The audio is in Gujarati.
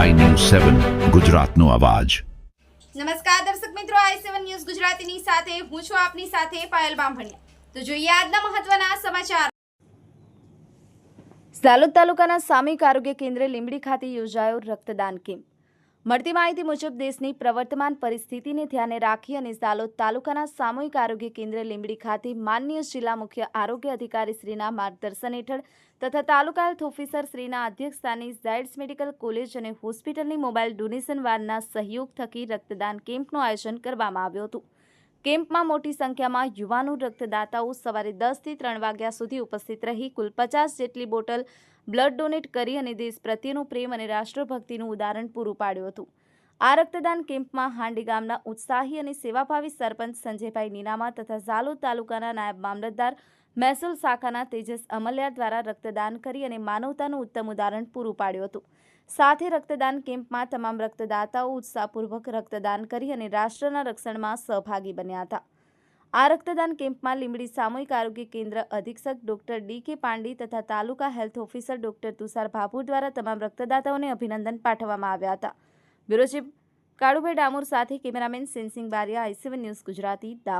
સેવન ગુજરાતનો અવાજ. નમસ્કાર દર્શક મિત્રો આઈ સેવન ન્યૂઝ ગુજરાતીની સાથે હું છું આપની સાથે પાયલ બામભણિયા. તો જોઈએ આજના મહત્વના સમાચાર. સાલોદ તાલુકાના સામિક આરોગ્ય કેન્દ્ર લીંબડી ખાતે યોજાયો રક્તદાન કેમ્પ. મળતી માહિતી મુજબ, દેશની પ્રવર્તમાન પરિસ્થિતિને ધ્યાને રાખી અને ઝાલોદ તાલુકાના સામૂહિક આરોગ્ય કેન્દ્ર લીંબડી ખાતે માનનીય જિલ્લા મુખ્ય આરોગ્ય અધિકારી શ્રીના માર્ગદર્શન હેઠળ તથા તાલુકા હેલ્થ ઓફિસર શ્રીના અધ્યક્ષસ્થાને ઝાયડ્સ મેડિકલ કોલેજ અને હોસ્પિટલની મોબાઈલ ડોનેશન વારના સહયોગ થકી રક્તદાન કેમ્પનું આયોજન કરવામાં આવ્યું હતું. કેમ્પમાં મોટી સંખ્યામાં યુવાનો રક્તદાતાઓ સવારે દસથી ત્રણ વાગ્યા સુધી ઉપસ્થિત રહી કુલ પચાસ જેટલી બોટલ બ્લડ ડોનેટ કરી અને દેશ પ્રત્યેનો પ્રેમ અને રાષ્ટ્રભક્તિનું ઉદાહરણ પૂરું પાડ્યું હતું. આ રક્તદાન કેમ્પમાં હાંડી ગામના ઉત્સાહી અને સેવાભાવી સરપંચ સંજયભાઈ નીનામા તથા ઝાલોદ તાલુકાના નાયબ મામલતદાર મહેસૂલ શાખાના તેજસ અમલ્યા દ્વારા રક્તદાન કરી અને માનવતાનું ઉત્તમ ઉદાહરણ પૂરું પાડ્યું હતું. સાથે રક્તદાન કેમ્પમાં તમામ રક્તદાતાઓ ઉત્સાહપૂર્વક રક્તદાન કરી અને રાષ્ટ્રના રક્ષણમાં સહભાગી બન્યા હતા. આ રક્તદાન કેમ્પમાં લીંબડી સામૂહિક આરોગ્ય કેન્દ્ર અધિક્ષક ડોક્ટર ડી કે પાંડી તથા તાલુકા health officer doctor Tushar Bhabhor દ્વારા તમામ રક્તદાતાઓને અભિનંદન પાઠવવામાં આવ્યા હતા. બ્યુરો ચીફ કાળુભાઈ ડામોર સાથે cameraman sensing Baria I C one news Gujarati Dahod